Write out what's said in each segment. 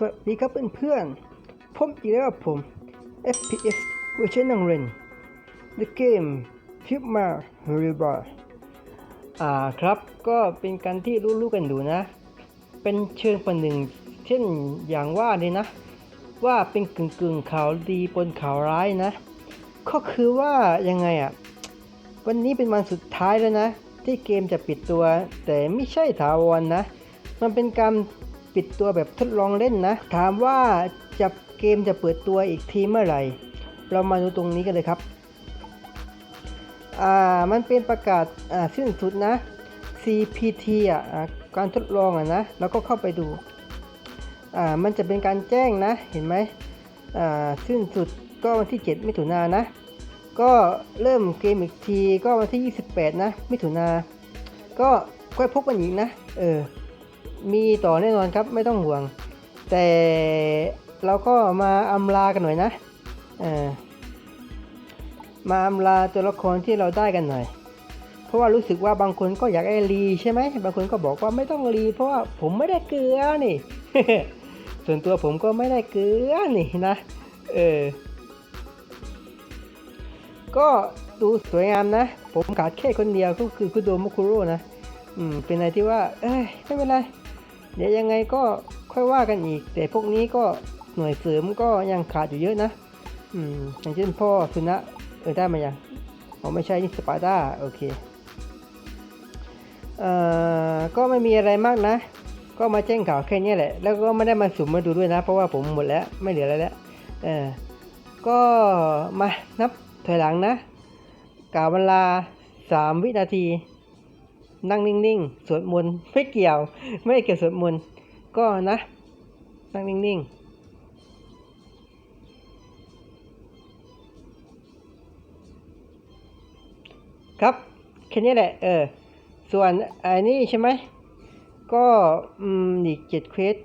สวัสดีครับเพื่อนๆผมอีกแล้วกับผม FPS เวอร์ชันนังเรน The Game ฟิปมาเรียบร้อยอ่าครับก็เป็นการที่รู้ๆกันอยู่นะ เป็นเชิงประหนึ่งเช่นอย่างว่าเลยนะ ว่าเป็นกึ่งกึ่งๆข่าวดีปนข่าวร้ายนะ ก็คือว่ายังไงอะ วันนี้เป็นวันสุดท้ายแล้วนะ ที่เกมจะปิดตัวแต่ไม่ใช่ถาวรนะมันเป็นการ ปิดตัวแบบทดลองเล่นนะ ถามว่าจะเกมจะเปิดตัวอีกทีเมื่อไหร่ เรามาดูตรงนี้กันเลยครับ อ่า มันเป็นประกาศอ่าสิ้นสุดนะ CPT อะการทดลองอะนะ แล้วก็เข้าไปดู อ่า มันจะเป็นการแจ้งนะ เห็นไหมอ่า สิ้นสุดก็วันที่ 7 มิถุนายนนะ ก็เริ่มเกมอีกทีก็วันที่ 28 นะ มิถุนา ก็ค่อยพบกันอีกนะ เออ มีต่อแน่นอนครับไม่ต้องห่วง แต่เราก็มาอำลากันหน่อยนะมาอำลาตัวละครที่เราได้กันหน่อย เพราะว่ารู้สึกว่าบางคนก็อยากให้รีใช่ไหมบางคนก็บอกว่าไม่ต้องรี เพราะว่าผมไม่ได้เกลือนี่ ส่วนตัวผมก็ไม่ได้เกลือนี่นะ เออ ก็ดูสวยงามนะ ผมขาดแค่คนเดียวก็คือคุโดมุคุโร่นะ อืม เป็นอะไรที่ว่า เอ้ย ไม่เป็นไร เดี๋ยวยังไงก็ค่อยว่ากันอีก แต่พวกนี้ก็หน่วยเสริมก็ยังขาดอยู่เยอะนะ อืมอย่างเช่นพ่อสุนะเออได้มายังอ๋อไม่ใช่นี่สปาร์ตาโอเคเอ่อก็ไม่มีอะไรมากนะ ก็มาแจ้งข่าวแค่นี้แหละ แล้วก็ไม่ได้มาสุ่มมาดูด้วยนะ เพราะว่าผมหมดแล้วไม่เหลืออะไรแล้วเออก็มานับถอยหลังนะกล่าวเวลาสามวินาที นั่งนิ่งๆ สวดมนต์ไม่เกี่ยว ไม่เกี่ยวสวดมนต์ก็นะ นั่งนิ่งๆครับแค่นี้แหละ เออ ส่วนไอ้นี่ใช่ไหม ก็อืมอีกเจ็ดเควส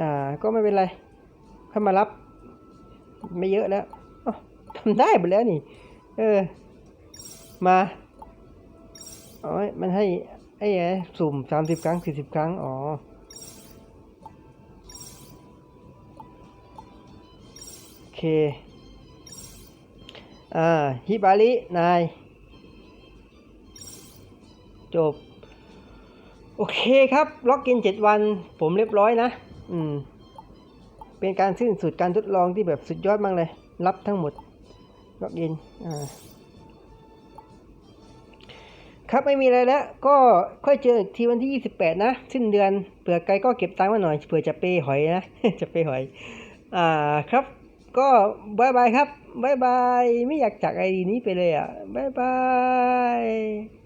อ่า ก็ไม่เป็นไรเข้ามารับ ไม่เยอะแล้วอ้าวทำได้หมดแล้วนี่ เออ มา อ๋อมันให้ไอ้ไอ้สุ่มสามสิบครั้งสี่สิบครั้ง อ๋อ โอเค อ่า ฮิบาริ นาย จบ โอเคครับ ล็อกอินเจ็ดวัน ผมเรียบร้อยนะ อืม เป็นการสิ้นสุดการทดลองที่แบบสุดยอดมากเลย รับทั้งหมด ล็อกอิน อ่า ครับไม่มีอะไรแล้ว ก็ค่อยเจออีกทีวันที่ 28 นะ สิ้นเดือนเผื่อไกลก็เก็บตังค์มาหน่อยเผื่อจะเปย์หอยนะ จะเปย์หอย อ่าครับ ก็บายบายครับบายบาย ไม่อยากจากไอดีนี้ไปเลยอะบายบาย